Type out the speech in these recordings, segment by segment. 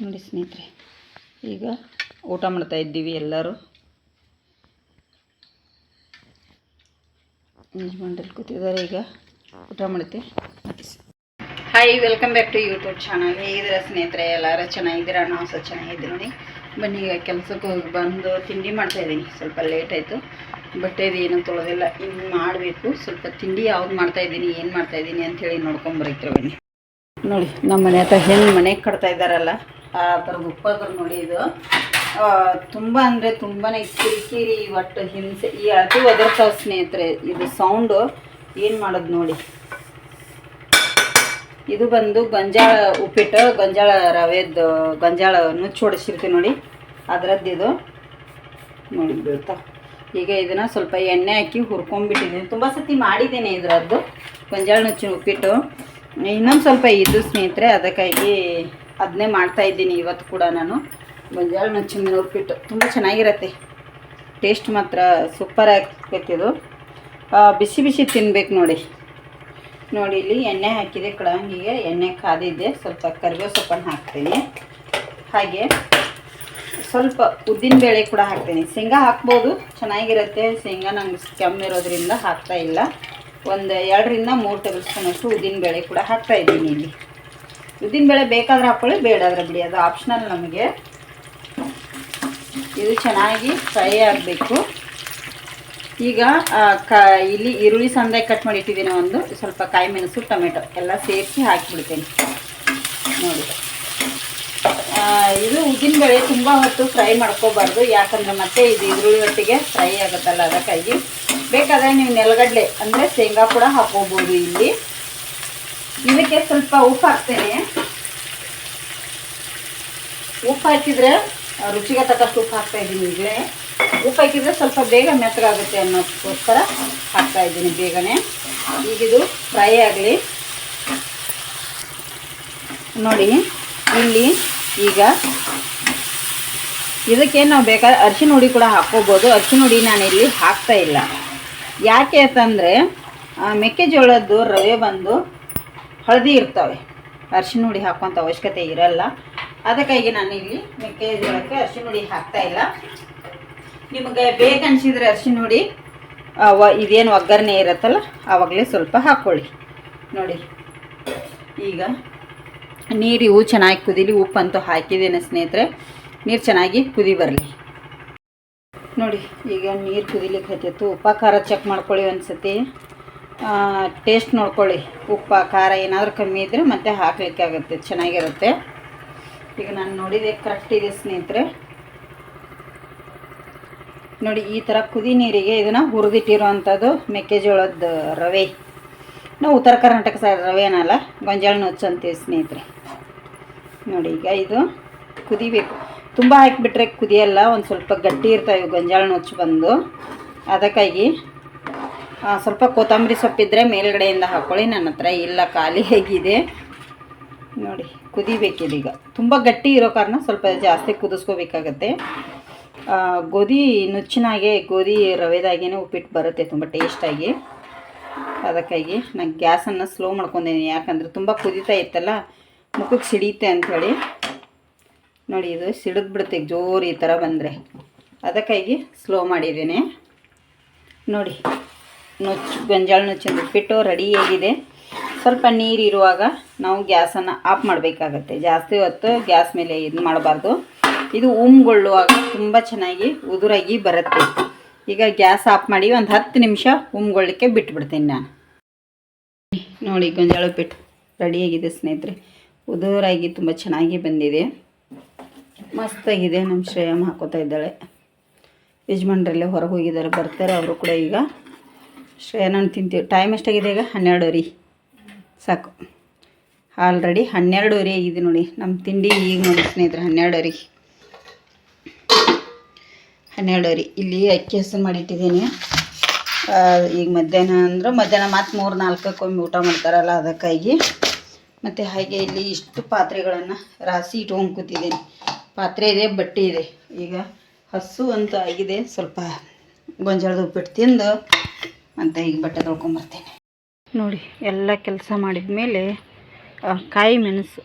ನೋಡಿ ಸ್ನೇಹಿತರೆ, ಈಗ ಊಟ ಮಾಡ್ತಾ ಇದ್ದೀವಿ ಎಲ್ಲರೂ. ಯಜಮಾನ್ರಲ್ಲಿ ಕೂತಿದ್ದಾರೆ ಈಗ, ಊಟ ಮಾಡುತ್ತೆ. Hi welcome back to YouTube channel ಹೇಗಿದ್ದೀರಾ ಸ್ನೇಹಿತರೆ? ಎಲ್ಲರೂ ಚೆನ್ನಾಗಿದ್ದೀರಾ? ನಾವು ಸಹ ಚೆನ್ನಾಗಿದ್ದೀನಿ ಬನ್ನಿ, ಈಗ ಕೆಲಸಕ್ಕೆ ಹೋಗಿ ಬಂದು ತಿಂಡಿ ಮಾಡ್ತಾ ಇದ್ದೀನಿ. ಸ್ವಲ್ಪ ಲೇಟ್ ಆಯಿತು. ಬಟ್ಟೆದು ಏನೂ ತೊಳೆದಿಲ್ಲ. ಇನ್ನು ಮಾಡಬೇಕು. ಸ್ವಲ್ಪ ತಿಂಡಿ ಯಾವ್ದು ಮಾಡ್ತಾ ಇದ್ದೀನಿ, ಏನು ಮಾಡ್ತಾ ಇದ್ದೀನಿ ಅಂಥೇಳಿ ನೋಡ್ಕೊಂಬರೈತ್ರ ಬನ್ನಿ. ನೋಡಿ ನಮ್ಮ ಮನೆ ಹತ್ರ ಹೆಣ್ಣು ಮನೆ ಕಟ್ತಾ ಇದ್ದಾರಲ್ಲ. ಆ ಥರದ್ದು ಉಪ್ಪದ್ರ ನೋಡಿ ಇದು. ತುಂಬ ಅಂದರೆ ತುಂಬಾ ಕಿರಿಕಿರಿ ಒಟ್ಟು ಹಿಂಸೆ. ಈ ಅಳತಿ ಒದರ್ತಾವ ಸ್ನೇಹಿತರೆ, ಇದು ಸೌಂಡು ಏನು ಮಾಡೋದು ನೋಡಿ. ಇದು ಬಂದು ಗಂಜಾಳ ಉಪ್ಪಿಟ್ಟು, ಗಂಜಾಳ ರವೆದ್ದು ಗಂಜಾಳ ನುಚ್ಚು ಹೊಡಿಸಿರ್ತೀವಿ ನೋಡಿ. ಅದರದ್ದು ಇದು. ನೋಡಿ ಬೀಳ್ತಾ ಈಗ ಇದನ್ನು ಸ್ವಲ್ಪ ಎಣ್ಣೆ ಹಾಕಿ ಹುರ್ಕೊಂಡ್ಬಿಟ್ಟಿದ್ದೀನಿ ತುಂಬ ಸತಿ ಮಾಡಿದ್ದೀನಿ ಇದರದ್ದು. ಗೊಂಜಾಳ ನುಚ್ಚಿನ ಉಪ್ಪಿಟ್ಟು. ಇನ್ನೊಂದು ಸ್ವಲ್ಪ ಇದು ಸ್ನೇಹಿತರೆ, ಅದಕ್ಕಾಗಿ ಅದನ್ನೇ ಮಾಡ್ತಾ ಇದ್ದೀನಿ ಇವತ್ತು ಕೂಡ ನಾನು. ಗೊಂಜಾಳ ನುಚ್ಚಿನ ಉಪ್ಪಿಟ್ಟು ತುಂಬ ಚೆನ್ನಾಗಿರತ್ತೆ. ಟೇಸ್ಟ್ ಮಾತ್ರ ಸೂಪರ್ ಆ, ಬಿಸಿ ಬಿಸಿ ತಿನ್ಬೇಕು ನೋಡಿ. ನೋಡಿ ಇಲ್ಲಿ ಎಣ್ಣೆ ಹಾಕಿದೆ ಕಡಂಗಿಗೆ ಎಣ್ಣೆ ಕಾದಿದ್ದೆ ಸ್ವಲ್ಪ ಕರಿಬೇವು ಸೊಪ್ಪನ್ನು ಹಾಕ್ತೀನಿ. ಹಾಗೆ ಸ್ವಲ್ಪ ಉದ್ದಿನ ಬೇಳೆ ಕೂಡ ಹಾಕ್ತೀನಿ. ಶೇಂಗಾ ಹಾಕ್ಬೋದು. ಚೆನ್ನಾಗಿರುತ್ತೆ. ಶೇಂಗಾ ನಂಗೆ ಕೆಮ್ಮು ಇರೋದ್ರಿಂದ ಹಾಕ್ತಾ ಇಲ್ಲ. ಒಂದು ಎರಡರಿಂದ ಮೂರು ಟೇಬಲ್ ಸ್ಪೂನ್ ಅಷ್ಟು ಉದ್ದಿನ ಬೇಳೆ ಕೂಡ ಹಾಕ್ತಾ ಇದ್ದೀನಿ ಇಲ್ಲಿ. ಉದ್ದಿನ ಬೇಳೆ ಬೇಕಾದ್ರೆ ಹಾಕ್ಕೊಳ್ಳಿ ಬೇಡಾದ್ರೆ ಬಿಡಿ. ಅದು ಆಪ್ಷನಲ್ ನಮಗೆ. ಇದು ಚೆನ್ನಾಗಿ ಫ್ರೈ ಆಗಬೇಕು. ಈಗ ಕ, ಇಲ್ಲಿ ಈರುಳ್ಳಿ ಸಂದಾಯ ಕಟ್ ಮಾಡಿ ಇಟ್ಟಿದ್ದೀನಿ ಒಂದು. ಸ್ವಲ್ಪ ಕಾಯಿ ಮೆಣಸು, ಟೊಮೆಟೊ ಎಲ್ಲ ಸೇರಿಸಿ ಹಾಕಿಬಿಡ್ತೀನಿ. ನೋಡಿ. ಇದು ಇದು ಉದ್ದಿನಬೇಳೆ ತುಂಬ ಹೊತ್ತು ಫ್ರೈ ಮಾಡ್ಕೋಬಾರ್ದು. ಯಾಕಂದರೆ ಮತ್ತೆ ಇದು ಈರುಳ್ಳಿ ಒಟ್ಟಿಗೆ ಫ್ರೈ ಆಗುತ್ತಲ್ಲ ಅದಕ್ಕಾಗಿ. ಬೇಕಾದರೆ ನೀವು ನೆಲಗಡಲೆ ಅಂದರೆ ಶೇಂಗಾ ಕೂಡ ಹಾಕೋಬೋದು ಇಲ್ಲಿ. ಇದಕ್ಕೆ ಸ್ವಲ್ಪ ಉಪ್ಪು ಹಾಕ್ತೇನೆ. ಉಪ್ಪು ಹಾಕಿದ್ರೆ ರುಚಿಗೆ ತಕ್ಕಷ್ಟು ಉಪ್ಪು ಹಾಕ್ತಾ ಇದ್ದೀನಿ ಈಗಲೇ. ಉಪ್ಪು ಹಾಕಿದರೆ ಸ್ವಲ್ಪ ಬೇಗ ಮೆತ್ತಗಾಗುತ್ತೆ ಅನ್ನೋದಕ್ಕೋಸ್ಕರ ಹಾಕ್ತಾ ಇದ್ದೀನಿ ಬೇಗನೆ. ಈಗಿದು ಫ್ರೈ ಆಗಲಿ. ನೋಡಿ, ಇಲ್ಲಿ ಈಗ ಇದಕ್ಕೆ ನಾವು ಬೇಕಾದ್ರೆ ಅರಿಶಿನ ಹುಡಿ ಕೂಡ ಹಾಕ್ಕೋಬೋದು. ಅರಿಶಿನ ಹುಡಿ ನಾನು ಇಲ್ಲಿ ಹಾಕ್ತಾ ಇಲ್ಲ. ಯಾಕೆ ಅಂತಂದರೆ ಮೆಕ್ಕೆಜೋಳದ್ದು ರವೆ ಬಂದು ಹಳದಿ ಇರ್ತವೆ. ಅರ್ಶಿನ ಹುಡಿ ಹಾಕುವಂಥ ಅವಶ್ಯಕತೆ ಇರಲ್ಲ. ಅದಕ್ಕಾಗಿ ನಾನು ಇಲ್ಲಿ ಮೆಕ್ಕೆಜೋಳಕ್ಕೆ ಅರ್ಶಿನ ಹುಡಿ ಹಾಕ್ತಾ ಇಲ್ಲ. ನಿಮಗೆ ಬೇಕನ್ಸಿದ್ರೆ ಅರ್ಶಿನ ಹುಡಿ ಇದೇನು ಒಗ್ಗರಣೆ ಇರುತ್ತಲ್ಲ, ಆವಾಗಲೇ ಸ್ವಲ್ಪ ಹಾಕ್ಕೊಳ್ಳಿ ನೋಡಿ. ಈಗ ನೀರು ಇವು ಚೆನ್ನಾಗಿ ಕುದೀಲಿ, ಉಪ್ಪಂತೂ ಹಾಕಿದ್ದೇನೆ ಸ್ನೇಹಿತರೆ. ನೀರು ಚೆನ್ನಾಗಿ ಕುದಿ ಬರಲಿ. ನೋಡಿ, ಈಗ ನೀರು ಕುದಿಲಿಕ್ಕೆ ಹತ್ತಿತ್ತು. ಉಪ್ಪ, ಖಾರ ಚೆಕ್ ಮಾಡ್ಕೊಳ್ಳಿ ಒಂದು ಸತಿ ಟೇಸ್ಟ್ ನೋಡ್ಕೊಳ್ಳಿ. ಉಪ್ಪು, ಖಾರ ಏನಾದರೂ ಕಮ್ಮಿ ಇದ್ದರೆ ಮತ್ತೆ ಹಾಕಲಿಕ್ಕೆ ಆಗುತ್ತೆ. ಚೆನ್ನಾಗಿರುತ್ತೆ. ಈಗ ನಾನು ನೋಡಿದೆ ಕರೆಕ್ಟ್ ಇದೆ ಸ್ನೇಹಿತರೆ. ನೋಡಿ, ಈ ಥರ ಕುದಿ ನೀರಿಗೆ ಇದನ್ನು ಹುರಿದಿಟ್ಟಿರುವಂಥದ್ದು ಮೆಕ್ಕೆಜೋಳದ ರವೆ. ನಾವು ಉತ್ತರ ಕರ್ನಾಟಕ ಸೈಡ್ ರವೆ ಏನಲ್ಲ, ಗೊಂಜಾಳ ನುಚ್ಚು ಅಂತೀವಿ ಸ್ನೇಹಿತರೆ. ನೋಡಿ, ಈಗ ಇದು ಕುದಿಬೇಕು. ತುಂಬ ಹಾಕಿಬಿಟ್ರೆ ಕುದಿಯಲ್ಲ, ಒಂದು ಸ್ವಲ್ಪ ಗಟ್ಟಿ ಇರ್ತಾವೆ ಗೊಂಜಾಳ ನುಚ್ಚು ಬಂದು. ಅದಕ್ಕಾಗಿ ಸ್ವಲ್ಪ ಕೊತ್ತಂಬರಿ ಸೊಪ್ಪಿದ್ರೆ ಮೇಲ್ಗಡೆಯಿಂದ ಹಾಕ್ಕೊಳ್ಳಿ ನನ್ನ ಹತ್ರ ಇಲ್ಲ, ಖಾಲಿ ಹೇಗಿದೆ ನೋಡಿ, ಕುದಿಬೇಕಿದೀಗ. ತುಂಬ ಗಟ್ಟಿ ಇರೋ ಕಾರಣ ಸ್ವಲ್ಪ ಜಾಸ್ತಿ ಕುದಿಸ್ಕೋಬೇಕಾಗತ್ತೆ. ಗೋಧಿ ನುಚ್ಚಿನಾಗೆ ಗೋಧಿ ರವೆದಾಗೇನೆ ಉಪ್ಪಿಟ್ಟು ಬರುತ್ತೆ, ತುಂಬ ಟೇಸ್ಟಾಗಿ ಅದಕ್ಕಾಗಿ ನಾನು ಗ್ಯಾಸನ್ನು ಸ್ಲೋ ಮಾಡ್ಕೊಂಡಿದ್ದೀನಿ. ಯಾಕಂದರೆ ತುಂಬ ಕುದೀತಾ ಇತ್ತಲ್ಲ, ಮುಖಕ್ಕೆ ಸಿಡಿಯುತ್ತೆ ಅಂಥೇಳಿ ನೋಡಿ, ಇದು ಸಿಡಿದು ಬಿಡುತ್ತೆ ಜೋರು ಈ ಥರ ಬಂದರೆ. ಅದಕ್ಕಾಗಿ ಸ್ಲೋ ಮಾಡಿದ್ದೀನಿ. ನೋಡಿ ನುಚ್ಚು, ಗಂಜಾಳ ನುಚ್ಚಿನ ಉಪ್ಪಿಟ್ಟು ರೆಡಿಯಾಗಿದೆ ಸ್ವಲ್ಪ ನೀರು ಇರುವಾಗ ನಾವು ಗ್ಯಾಸನ್ನು ಆಫ್ ಮಾಡಬೇಕಾಗತ್ತೆ. ಜಾಸ್ತಿ ಹೊತ್ತು ಗ್ಯಾಸ್ ಮೇಲೆ ಇದು ಮಾಡಬಾರ್ದು. ಇದು ಉಮ್ಗೊಳ್ಳುವಾಗ ತುಂಬ ಚೆನ್ನಾಗಿ ಉದುರಾಗಿ ಬರುತ್ತೆ. ಈಗ ಗ್ಯಾಸ್ ಆಫ್ ಮಾಡಿ ಒಂದು ಹತ್ತು ನಿಮಿಷ ಉಮ್ಗೊಳ್ಳಿಕ್ಕೆ ಬಿಟ್ಬಿಡ್ತೀನಿ ನಾನು. ನೋಡಿ, ಗೊಂಜಾಳ ಉಪ್ಪಿಟ್ಟು ರೆಡಿಯಾಗಿದೆ ಸ್ನೇಹಿತರೆ. ಉದುರಾಗಿ ತುಂಬ ಚೆನ್ನಾಗಿ ಬಂದಿದೆ. ಮಸ್ತಾಗಿದೆ. ನಮ್ಮ ಶ್ರೇಯಮ್ಮ ಹಾಕೋತಾ ಇದ್ದಾಳೆ. ಯಜಮಾನ್ರಲ್ಲೇ ಹೊರಗೆ ಹೋಗಿದ್ದಾರೆ. ಬರ್ತಾರೆ. ಅವರು ಕೂಡ ಈಗ ಶ್ರೇಯ ತಿಂತೀವಿ. ಟೈಮ್ ಎಷ್ಟಾಗಿದೆ ಈಗ? ಹನ್ನೆರಡುವರೆ. ಸಾಕು. ಆಲ್ರೆಡಿ ಹನ್ನೆರಡುವರೆ ಆಗಿದೆ ನೋಡಿ. ನಮ್ಮ ತಿಂಡಿ ಈಗ ನೋಡಿ ಸ್ನೇಹಿತರೆ, ಹನ್ನೆರಡುವರೆ. ಹನ್ನೆರಡುವರೆ. ಇಲ್ಲಿ ಅಕ್ಕಿ ಹೆಸರು ಮಾಡಿಟ್ಟಿದ್ದೀನಿ. ಈಗ ಮಧ್ಯಾಹ್ನ ಅಂದ್ರೆ ಮಧ್ಯಾಹ್ನ ಮತ್ತು ಮೂರು, ನಾಲ್ಕಕ್ಕೊಮ್ಮೆ ಊಟ ಮಾಡ್ತಾರಲ್ಲ ಅದಕ್ಕಾಗಿ. ಮತ್ತು ಹಾಗೆ ಇಲ್ಲಿ ಇಷ್ಟು ಪಾತ್ರೆಗಳನ್ನು ರಾಸಿ ಇಟ್ಕೊಂಡು ಕೂತಿದ್ದೀನಿ. ಪಾತ್ರೆ ಇದೆ, ಬಟ್ಟೆ ಇದೆ. ಈಗ ಹಸು ಅಂತ ಆಗಿದೆ. ಸ್ವಲ್ಪ ಗೊಂಜಾಳದ ಉಪ್ಪಿಟ್ಟು ತಿಂದು ಅಂತ ಈಗ ಬಟ್ಟೆ ತೊಳ್ಕೊಂಬರ್ತೀನಿ. ನೋಡಿ, ಎಲ್ಲ ಕೆಲಸ ಮಾಡಿದ ಮೇಲೆ ಕಾಯಿ ಮೆಣಸು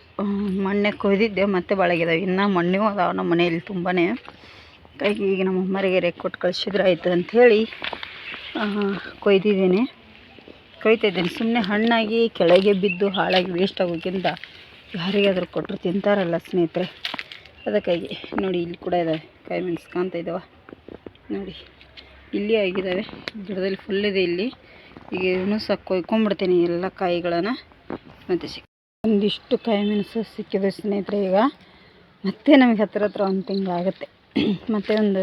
ಮಣ್ಣೆ ಕೊಯ್ದಿದ್ದೆ, ಮತ್ತೆ ಬಳಗಿದಾವೆ. ಇನ್ನೂ ಮಣ್ಣು ಅದಾವೆ ನಮ್ಮ ಮನೆಯಲ್ಲಿ ತುಂಬಾ ಕೈಗೆ ಈಗ ನಮ್ಮ ಅಮ್ಮರಿಗೆ ಕೊಟ್ಟು ಕಳಿಸಿದ್ರೆ ಆಯಿತು ಅಂಥೇಳಿ ಕೊಯ್ದಿದ್ದೀನಿ. ಕೊಯ್ತಾ ಇದ್ದೀನಿ. ಸುಮ್ಮನೆ ಹಣ್ಣಾಗಿ, ಕೆಳಗೆ ಬಿದ್ದು, ಹಾಳಾಗಿ ವೇಸ್ಟ್ ಆಗೋಕ್ಕಿಂತ ಯಾರಿಗಾದ್ರೂ ಕೊಟ್ಟರು ತಿಂತಾರಲ್ಲ ಸ್ನೇಹಿತರೆ. ಅದಕ್ಕಾಗಿ ನೋಡಿ, ಇಲ್ಲಿ ಕೂಡ ಇದ್ದಾವೆ ಕಾಯಿ ಮೆಣಸು ಕಾಣ್ತಾ ಇದ್ದಾವೆ ನೋಡಿ. ಇಲ್ಲಿ ಆಗಿದ್ದಾವೆ. ಗಿಡದಲ್ಲಿ ಫುಲ್ ಇದೆ ಇಲ್ಲಿ. ಈಗ ಇವನು ಸಹ ಕೊಯ್ಕೊಂಬಿಡ್ತೀನಿ ಎಲ್ಲ ಕಾಯಿಗಳನ್ನು. ಮತ್ತು ಸಿಕ್ ಒಂದಿಷ್ಟು ಕಾಯಿ ಮೆಣಸು ಸಿಕ್ಕಿದೆ ಸ್ನೇಹಿತರೆ ಈಗ. ಮತ್ತೆ ನಮಗೆ ಹತ್ರ ಹತ್ರ ಒಂದು ತಿಂಗಳಾಗುತ್ತೆ ಮತ್ತು ಒಂದು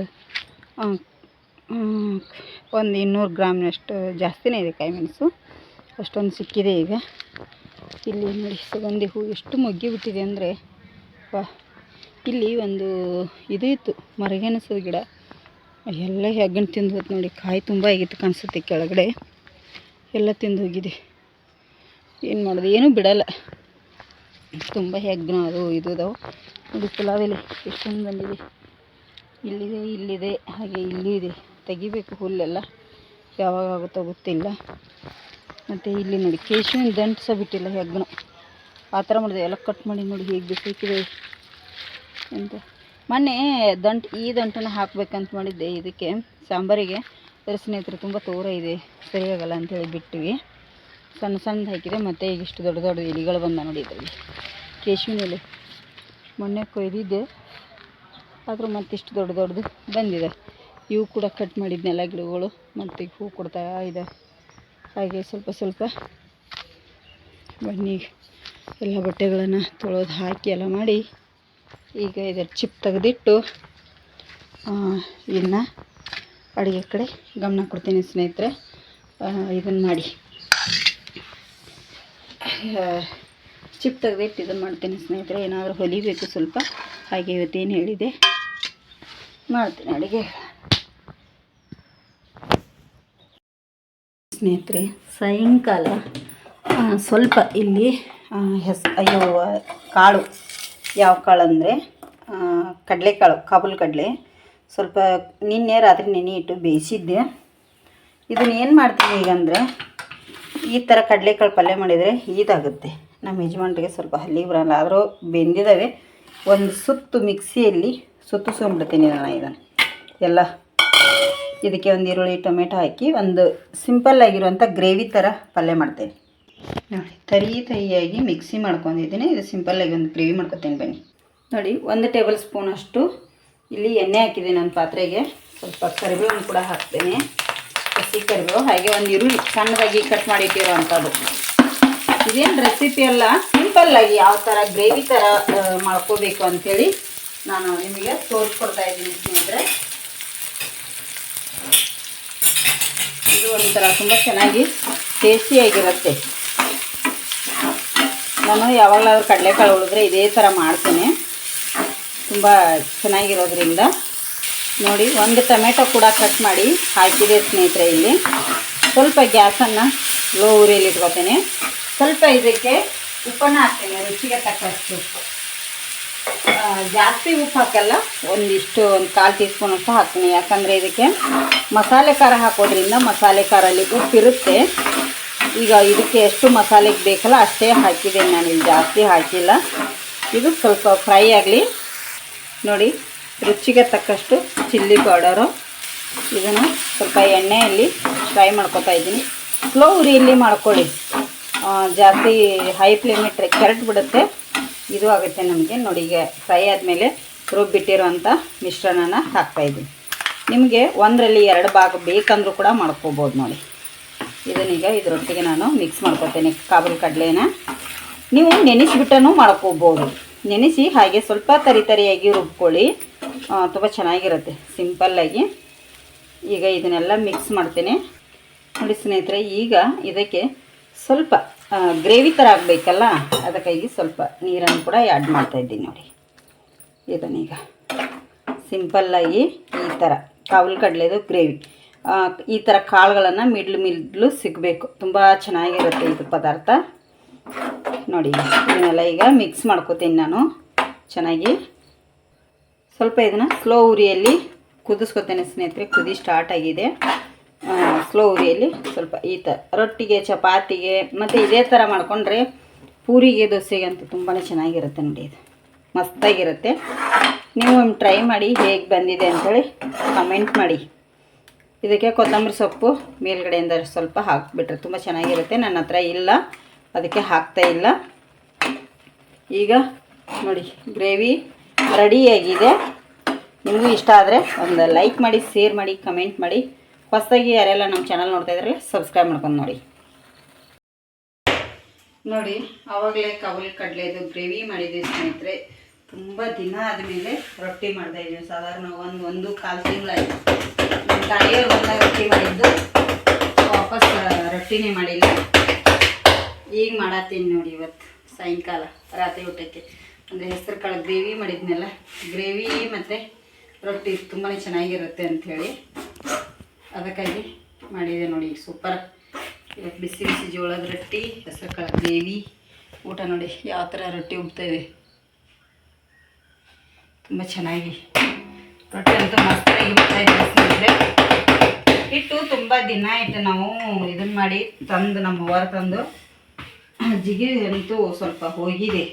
ಒಂದು ಇನ್ನೂರು ಗ್ರಾಮ್ನಷ್ಟು ಜಾಸ್ತಿನೇ ಇದೆ ಕಾಯಿ ಮೆಣಸು. ಅಷ್ಟೊಂದು ಸಿಕ್ಕಿದೆ ಈಗ. ಇಲ್ಲಿ ನೋಡಿ ಸುಗಂಧಿ ಹೂ ಎಷ್ಟು ಮೊಗ್ಗಿ ಬಿಟ್ಟಿದೆ ಅಂದರೆ, ವಾ, ಇಲ್ಲಿ ಒಂದು ಇದು ಇತ್ತು ಮರಗೆಣಸದ ಗಿಡ. ಎಲ್ಲ ಹೆಗ್ಗಣ್ ತಿಂದು ಹೋಯ್ತು ನೋಡಿ, ಕಾಯಿ ತುಂಬ ಆಗಿತ್ತು ಕಾಣಿಸುತ್ತೆ ಕೆಳಗಡೆ. ಎಲ್ಲ ತಿಂದು ಹೋಗಿದೆ. ಏನು ಮಾಡೋದು? ಏನೂ ಬಿಡಲ್ಲ. ತುಂಬ ಹೆಗ್ಗಣ ಅದು, ಇದು ಅದಾವೆ. ನೋಡಿ ಪುಲಾವ್ ಎಷ್ಟು ಬಂದಿದೆ. ಇಲ್ಲಿದೆ ಇಲ್ಲಿದೆ, ಹಾಗೆ ಇಲ್ಲಿ ಇದೆ. ತೆಗಿಬೇಕು ಹುಲ್ಲೆಲ್ಲ. ಯಾವಾಗ ಆಗುತ್ತೋ ಗೊತ್ತಿಲ್ಲ. ಮತ್ತು ಇಲ್ಲಿ ನೋಡಿ, ಕೇಶವಿನ ದಂಟು ಸಹ ಬಿಟ್ಟಿಲ್ಲ ಹೆಗ್ಗಣ. ಆ ಥರ ಮಾಡಿದೆ. ಎಲ್ಲ ಕಟ್ ಮಾಡಿ ನೋಡಿ ಹೇಗೆ ಬೇಕಿದೆ ಅಂತ. ಮೊನ್ನೆ ದಂಟು, ಈ ದಂಟನ್ನು ಹಾಕ್ಬೇಕಂತ ಮಾಡಿದ್ದೆ. ಇದಕ್ಕೆ ಸಾಂಬಾರಿಗೆ ಅದರ ಸ್ನೇಹಿತರು ತುಂಬ ತೋರ ಇದೆ. ಸರಿಯಾಗಲ್ಲ ಅಂತೇಳಿ ಬಿಟ್ಟಿವಿ ಸಣ್ಣ ಸಣ್ಣದು ಹಾಕಿದೆ, ಮತ್ತು ಈಗ ಇಷ್ಟು ದೊಡ್ಡ ದೊಡ್ಡ ಇಲಿಗಳು ಬಂದ ನೋಡಿ ಇದರಲ್ಲಿ. ಕೇಶವಿನ ಎಲೆ ಮೊನ್ನೆ ಕೊಯ್ದಿದ್ದೆ. ಆದರೂ ಮತ್ತಿಷ್ಟು ದೊಡ್ಡ ದೊಡ್ಡದು ಬಂದಿದೆ. ಇವು ಕೂಡ ಕಟ್ ಮಾಡಿದ್ನೆಲ್ಲ ಗಿಡಗಳು. ಮತ್ತು ಈಗ ಹೂ ಕೊಡ್ತಾ ಇದೆ. ಹಾಗೆ ಸ್ವಲ್ಪ ಸ್ವಲ್ಪ ಬನ್ನಿ. ಎಲ್ಲ ಬಟ್ಟೆಗಳನ್ನು ತೊಳೆದು ಹಾಕಿ ಎಲ್ಲ ಮಾಡಿ ಈಗ ಇದರ ಚಿಪ್ ತೆಗೆದಿಟ್ಟು ಇನ್ನು ಅಡುಗೆ ಕಡೆ ಗಮನ ಕೊಡ್ತೀನಿ ಸ್ನೇಹಿತರೆ. ಇದನ್ನು ಮಾಡಿ. ಚಿಪ್ ತೆಗೆದಿಟ್ಟು ಇದನ್ನು ಮಾಡ್ತೀನಿ ಸ್ನೇಹಿತರೆ. ಏನಾದರೂ ಹೊಲಿಬೇಕು ಸ್ವಲ್ಪ. ಹಾಗೆ ಇವತ್ತೇನು ಹೇಳಿದೆ. ಮಾಡ್ತೀನಿ ಅಡುಗೆ. ಸ್ನೇಹಿತರೆ, ಸಾಯಂಕಾಲ ಸ್ವಲ್ಪ ಇಲ್ಲಿ ಹೆಸ್, ಅಯ್ಯೋ, ಕಾಳು ಯಾವ ಕಾಳು ಅಂದರೆ ಕಡಲೆಕಾಳು, ಕಾಬುಲ್ ಕಡಲೆ. ಸ್ವಲ್ಪ ನಿನ್ನೆ ರಾತ್ರಿ ನೆನೆ ಇಟ್ಟು ಬೇಯಿಸಿದ್ದೆ. ಇದನ್ನ ಏನು ಮಾಡ್ತೀನಿ ಈಗ ಅಂದರೆ, ಈ ಥರ ಕಡಲೆಕಾಳು ಪಲ್ಯ ಮಾಡಿದರೆ ಇದಾಗುತ್ತೆ. ನಮ್ಮ ಯಜಮಾನ್ರಿಗೆ ಸ್ವಲ್ಪ ಹಲ್ಲಿ ಬರಲ್ಲ, ಆದರೂ ಬೆಂದಿದ್ದಾವೆ ಒಂದು ಸುತ್ತು ಮಿಕ್ಸಿಯಲ್ಲಿ ಸುತ್ತಿಸ್ಕೊಂಡ್ಬಿಡ್ತೀನಿ ನಾನು ಇದನ್ನು. ಎಲ್ಲ. ಇದಕ್ಕೆ ಒಂದು ಈರುಳ್ಳಿ, ಟೊಮೆಟೊ ಹಾಕಿ ಒಂದು ಸಿಂಪಲ್ ಆಗಿರುವಂಥ ಗ್ರೇವಿ ಥರ ಪಲ್ಯ ಮಾಡ್ತೇನೆ ನೋಡಿ, ತರಿ ತರಿಯಾಗಿ ಮಿಕ್ಸಿ ಮಾಡ್ಕೊಂಡಿದ್ದೀನಿ. ಇದು ಸಿಂಪಲ್ಲಾಗಿ ಒಂದು ಗ್ರೇವಿ ಮಾಡ್ಕೊತೀನಿ ಬನ್ನಿ. ನೋಡಿ, ಒಂದು ಟೇಬಲ್ ಸ್ಪೂನ್ ಅಷ್ಟು ಇಲ್ಲಿ ಎಣ್ಣೆ ಹಾಕಿದ್ದೀನಿ ನನ್ನ ಪಾತ್ರೆಗೆ. ಸ್ವಲ್ಪ ಕರಿಬೇವನ್ನು ಕೂಡ ಹಾಕ್ತೀನಿ. ಹಸಿ ಕರಿಬೇವು, ಹಾಗೆ ಒಂದು ಈರುಳ್ಳಿ ಸಣ್ಣದಾಗಿ ಕಟ್ ಮಾಡಿ ಅಂಥದ್ದು ಇದೇನು ರೆಸಿಪಿ ಅಲ್ಲ ಸಿಂಪಲ್ಲಾಗಿ ಯಾವ ಥರ ಗ್ರೇವಿ ಥರ ಮಾಡ್ಕೋಬೇಕು ಅಂಥೇಳಿ ನಾನು ನಿಮಗೆ ತೋರಿಸ್ಕೊಡ್ತಾ ಇದ್ದೀನಿ ಸ್ನೇಹಿತರೆ. ಇದು ಒಂಥರ ತುಂಬ ಚೆನ್ನಾಗಿ ಟೇಸ್ಟಿಯಾಗಿರುತ್ತೆ ನಾನು ಯಾವಾಗಲಾದ್ರೂ ಕಡಲೆಕಾಳು ಉಳಿದ್ರೆ ಇದೇ ಥರ ಮಾಡ್ತೀನಿ. ತುಂಬ ಚೆನ್ನಾಗಿರೋದ್ರಿಂದ. ನೋಡಿ, ಒಂದು ಟೊಮೆಟೊ ಕೂಡ ಕಟ್ ಮಾಡಿ ಹಾಕಿದೆ ಸ್ನೇಹಿತರೆ ಇಲ್ಲಿ. ಸ್ವಲ್ಪ ಗ್ಯಾಸನ್ನು ಲೋ ಉರಿಯಲ್ಲಿ ಇಟ್ಕೊತೀನಿ ಸ್ವಲ್ಪ ಇದಕ್ಕೆ ಉಪ್ಪನ್ನು ಹಾಕ್ತೇನೆ, ರುಚಿಗೆ ತಕ್ಕಷ್ಟು. ಜಾಸ್ತಿ ಉಪ್ಪು ಹಾಕಲ್ಲ, ಒಂದಿಷ್ಟು, ಒಂದು ಕಾಲು ಟೀ ಸ್ಪೂನ್ ಅಷ್ಟು ಹಾಕ್ತೀನಿ. ಯಾಕಂದರೆ ಇದಕ್ಕೆ ಮಸಾಲೆ ಖಾರ ಹಾಕೋದ್ರಿಂದ ಮಸಾಲೆ ಖಾರಲ್ಲಿ ಉಪ್ಪಿರುತ್ತೆ. ಈಗ ಇದಕ್ಕೆ ಎಷ್ಟು ಮಸಾಲೆಗೆ ಬೇಕಲ್ಲ ಅಷ್ಟೇ ಹಾಕಿದ್ದೀನಿ ನಾನು. ಇಲ್ಲಿ ಜಾಸ್ತಿ ಹಾಕಿಲ್ಲ. ಇದು ಸ್ವಲ್ಪ ಫ್ರೈ ಆಗಲಿ. ನೋಡಿ, ರುಚಿಗೆ ತಕ್ಕಷ್ಟು ಚಿಲ್ಲಿ ಪೌಡರು. ಇದನ್ನು ಸ್ವಲ್ಪ ಎಣ್ಣೆಯಲ್ಲಿ ಫ್ರೈ ಮಾಡ್ಕೊತಾ ಇದ್ದೀನಿ. ಸ್ಲೋ ಉರಿಯಲ್ಲಿ ಮಾಡ್ಕೊಳ್ಳಿ. ಜಾಸ್ತಿ ಹೈ ಫ್ಲೇಮ್ ಇಟ್ಟರೆ ಕೆರೆಟ್ ಬಿಡುತ್ತೆ. ಇದು ಆಗುತ್ತೆ ನಮಗೆ. ನೋಡಿ, ಈಗ ಫ್ರೈ ಆದಮೇಲೆ ರುಬ್ಬಿಟ್ಟಿರುವಂಥ ಮಿಶ್ರಣನ ಹಾಕ್ತಾಯಿದ್ದೀನಿ ನಿಮಗೆ ಒಂದರಲ್ಲಿ ಎರಡು ಭಾಗ ಬೇಕಂದ್ರೂ ಕೂಡ ಮಾಡ್ಕೋಬೋದು ನೋಡಿ. ಇದನ್ನೀಗ ಇದರೊಟ್ಟಿಗೆ ನಾನು ಮಿಕ್ಸ್ ಮಾಡ್ಕೊತೇನೆ ಕಾಬೂಲ್ ಕಡಲೆನ. ನೀವು ನೆನೆಸಿಬಿಟ್ಟನು ಮಾಡ್ಕೋಬೋದು. ನೆನೆಸಿ ಹಾಗೆ ಸ್ವಲ್ಪ ತರಿ ತರಿಯಾಗಿ ರುಬ್ಕೊಳ್ಳಿ. ತುಂಬ ಚೆನ್ನಾಗಿರುತ್ತೆ ಸಿಂಪಲ್ಲಾಗಿ ಈಗ ಇದನ್ನೆಲ್ಲ ಮಿಕ್ಸ್ ಮಾಡ್ತೇನೆ. ನೋಡಿ ಸ್ನೇಹಿತರೆ, ಈಗ ಇದಕ್ಕೆ ಸ್ವಲ್ಪ ಗ್ರೇವಿ ಥರ ಆಗಬೇಕಲ್ಲ ಅದಕ್ಕಾಗಿ ಸ್ವಲ್ಪ ನೀರನ್ನು ಕೂಡ ಆ್ಯಡ್ ಮಾಡ್ತಾಯಿದ್ದೀನಿ ನೋಡಿ. ಇದನ್ನೀಗ ಸಿಂಪಲ್ಲಾಗಿ ಈ ಥರ ಕಾವಲು ಕಡಲೆದು ಗ್ರೇವಿ ಈ ಥರ ಕಾಳುಗಳನ್ನು ಮಿಡ್ಲು ಮಿಡ್ಲು ಸಿಗಬೇಕು. ತುಂಬ ಚೆನ್ನಾಗಿರುತ್ತೆ ಇದು ಪದಾರ್ಥ. ನೋಡಿ, ಇದನ್ನೆಲ್ಲ ಈಗ ಮಿಕ್ಸ್ ಮಾಡ್ಕೋತೀನಿ ನಾನು. ಚೆನ್ನಾಗಿ. ಸ್ವಲ್ಪ ಇದನ್ನು ಸ್ಲೋ ಉರಿಯಲ್ಲಿ ಕುದಿಸ್ಕೊತೇನೆ ಸ್ನೇಹಿತರೆ, ಕುದಿ ಸ್ಟಾರ್ಟ್ ಆಗಿದೆ. ಸ್ಲೋ ಉರಿಯಲ್ಲಿ ಸ್ವಲ್ಪ ಈ ಥರ ರೊಟ್ಟಿಗೆ, ಚಪಾತಿಗೆ, ಮತ್ತು ಇದೇ ಥರ ಮಾಡಿಕೊಂಡ್ರೆ ಪೂರಿಗೆ, ದೋಸೆಗೆ ಅಂತೂ ತುಂಬಾ ಚೆನ್ನಾಗಿರುತ್ತೆ ನೋಡಿ ಇದು. ಮಸ್ತಾಗಿರುತ್ತೆ. ನೀವು ಟ್ರೈ ಮಾಡಿ ಹೇಗೆ ಬಂದಿದೆ ಅಂಥೇಳಿ ಕಮೆಂಟ್ ಮಾಡಿ. ಇದಕ್ಕೆ ಕೊತ್ತಂಬರಿ ಸೊಪ್ಪು ಮೇಲ್ಗಡೆಯಿಂದ ಸ್ವಲ್ಪ ಹಾಕಿಬಿಟ್ರೆ ತುಂಬ ಚೆನ್ನಾಗಿರುತ್ತೆ. ನನ್ನ ಹತ್ರ ಇಲ್ಲ. ಅದಕ್ಕೆ ಹಾಕ್ತಾ ಇಲ್ಲ. ಈಗ ನೋಡಿ, ಗ್ರೇವಿ ರೆಡಿಯಾಗಿದೆ. ನಿಮಗೂ ಇಷ್ಟ ಆದರೆ ಒಂದು ಲೈಕ್ ಮಾಡಿ, ಶೇರ್ ಮಾಡಿ, ಕಮೆಂಟ್ ಮಾಡಿ. ಹೊಸದಾಗಿ ಯಾರೆಲ್ಲ ನಮ್ಮ ಚಾನಲ್ ನೋಡ್ತಾ ಇದ್ರಲ್ಲ, ಸಬ್ಸ್ಕ್ರೈಬ್ ಮಾಡ್ಕೊಂಡು ನೋಡಿ. ನೋಡಿ, ಆವಾಗಲೇ ಕವಲ್ ಕಡಲೆದು ಗ್ರೇವಿ ಮಾಡಿದ್ದೀವಿ ಸ್ನೇಹಿತರೆ. ತುಂಬ ದಿನ ಆದಮೇಲೆ ರೊಟ್ಟಿ ಮಾಡ್ತಾ ಇದ್ದೀವಿ ಸಾಧಾರಣ ಒಂದು ಒಂದು ಕಾಲು ತಿಂಗಳಾಯ್ತು. ತಾಯಿಯವ್ರು ಬಂದಾಗ ರೊಟ್ಟಿ ಮಾಡಿದ್ದು. ವಾಪಸ್ ರೊಟ್ಟಿನೇ ಮಾಡಿಲ್ಲ. ಈಗ ಮಾಡತ್ತೀನಿ ನೋಡಿ ಇವತ್ತು, ಸಾಯಂಕಾಲ, ರಾತ್ರಿ ಊಟಕ್ಕೆ. ಅಂದರೆ ಹೆಸರು ಕಾಳು ಗ್ರೇವಿ ಮಾಡಿದ್ನಲ್ಲ, ಗ್ರೇವಿ ಮತ್ತು ರೊಟ್ಟಿ ತುಂಬಾ ಚೆನ್ನಾಗಿರುತ್ತೆ ಅಂಥೇಳಿ ಅದಕ್ಕಾಗಿ ಮಾಡಿದೆ ನೋಡಿ ಸೂಪರ್ ಇವತ್ತು ಬಿಸಿ ಬಿಸಿ ಜೋಳದ ರೊಟ್ಟಿ, ಹೆಸರು ಕಾಳು ಗ್ರೇವಿ. ಊಟ ನೋಡಿ ಯಾವ ಥರ ರೊಟ್ಟಿ ಉಬ್ತಾಯಿದೆ ತುಂಬ ಚೆನ್ನಾಗಿ. ರೊಟ್ಟಿ ಅಂತ ಮಸ್ತಾಗಿ ಸ್ನೇಹಿತರೆ ಹಿಟ್ಟು ತುಂಬ ದಿನ ಆಯ್ತು ನಾವು ಇದನ್ನ ಮಾಡಿ ತಂದು ನಮ್ಮ ಹೊರ ತಂದು ಜಿಗಿ ಅಂತೂ ಸ್ವಲ್ಪ ಹೋಗಿದೆ.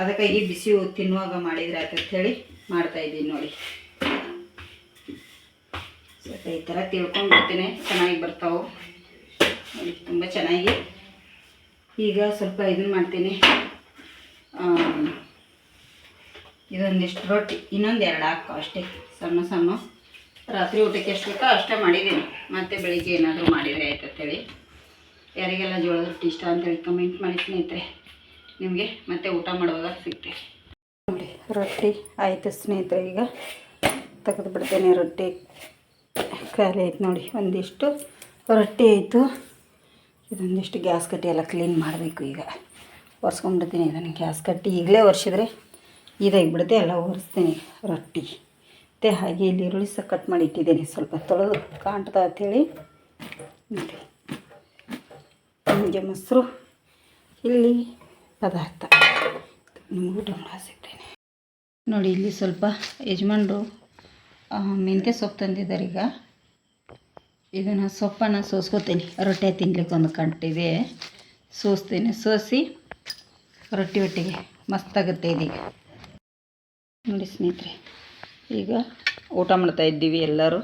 ಅದಕ್ಕಾಗಿ ಬಿಸಿ ತಿನ್ನುವಾಗ ಮಾಡಿದ್ರೆ ಮಾಡ್ತಾ ಇದ್ದೀನಿ ನೋಡಿ. ಸ್ವಲ್ಪ ಈ ಥರ ತಿಳ್ಕೊಂಡ್ಬಿಡ್ತೀನಿ, ಚೆನ್ನಾಗಿ ಬರ್ತಾವೆ. ತುಂಬ ಚೆನ್ನಾಗಿ. ಈಗ ಸ್ವಲ್ಪ ಇದನ್ನ ಮಾಡ್ತೀನಿ. ಇದೊಂದಿಷ್ಟು ರೊಟ್ಟಿ, ಇನ್ನೊಂದು ಎರಡು ಹಾಕೋ ಅಷ್ಟೇ. ಸಣ್ಣ ಸಣ್ಣ. ರಾತ್ರಿ ಊಟಕ್ಕೆ ಎಷ್ಟು ಬೇಕೋ ಅಷ್ಟೇ ಮಾಡಿದ್ದೀನಿ. ಮತ್ತೆ ಬೆಳಿಗ್ಗೆ ಏನಾದರೂ ಮಾಡಿದರೆ ಆಯ್ತು ಅಂತೇಳಿ. ಯಾರಿಗೆಲ್ಲ ಜೋಳದ ರೊಟ್ಟಿ ಇಷ್ಟ ಅಂತೇಳಿ ಕಮೆಂಟ್ ಮಾಡಿ ಸ್ನೇಹಿತರೆ. ನಿಮಗೆ ಮತ್ತೆ ಊಟ ಮಾಡುವಾಗ ಸಿಗ್ತೆ. ನೋಡಿ ರೊಟ್ಟಿ ಆಯಿತು ಸ್ನೇಹಿತರೆ, ಈಗ ತೆಗೆದು ಬಿಡ್ತೇನೆ ರೊಟ್ಟಿ. ಖಾಲಿ ಆಯ್ತು ನೋಡಿ, ಒಂದಿಷ್ಟು ರೊಟ್ಟಿ ಆಯಿತು. ಇದೊಂದಿಷ್ಟು ಗ್ಯಾಸ್ ಕಟ್ಟಿ ಎಲ್ಲ ಕ್ಲೀನ್ ಮಾಡಬೇಕು ಈಗ. ಒರೆಸ್ಕೊಂಡ್ಬಿಡ್ತೀನಿ ಇದನ್ನು ಗ್ಯಾಸ್ ಕಟ್ಟಿ ಈಗಲೇ ಒರೆಸಿದ್ರೆ ಇದಾಗಿಬಿಡುತ್ತೆ, ಎಲ್ಲ ಒರೆಸ್ತೀನಿ, ರೊಟ್ಟಿ. ಮತ್ತು ಹಾಗೆ ಇಲ್ಲಿ ಈರುಳ್ಳಿ ಸಹ ಕಟ್ ಮಾಡಿ ಇಟ್ಟಿದ್ದೀನಿ, ಸ್ವಲ್ಪ ತೊಳೆದು ಕಾಣ್ತದ ಅಂಥೇಳಿ ನಿಮಗೆ ಮೊಸರು, ಇಲ್ಲಿ ಪದಾರ್ಥ. ನಿಮಗೂ ಡಂಬ ಸಿಗ್ತೇನೆ ನೋಡಿ, ಇಲ್ಲಿ ಸ್ವಲ್ಪ ಯಜಮಾನ್ರು ಮೆಂತ್ಯ ಸೊಪ್ಪು ತಂದಿದ್ದಾರೆ ಈಗ. ಇದನ್ನು ಸೊಪ್ಪನ್ನು ಸೋಸ್ಕೋತೀನಿ. ರೊಟ್ಟಿ ತಿನ್ಲಿಕ್ಕೆ ಒಂದು ಕಂಟಿದೆ ಸೋಸ್ತೀನಿ, ಸೋಸಿ, ರೊಟ್ಟಿ ಒಟ್ಟಿಗೆ ಮಸ್ತಾಗುತ್ತೆ ಇದೀಗ. ನೋಡಿ ಸ್ನೇಹಿತರೆ ಈಗ ಊಟ ಮಾಡ್ತಾ ಇದ್ದೀವಿ ಎಲ್ಲರೂ.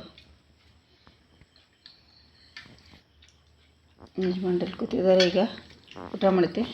ಯಜಮಾನ್ರಲ್ಲಿ ಕೂತಿದ್ದಾರೆ ಈಗ ಊಟ ಮಾಡ್ತೀವಿ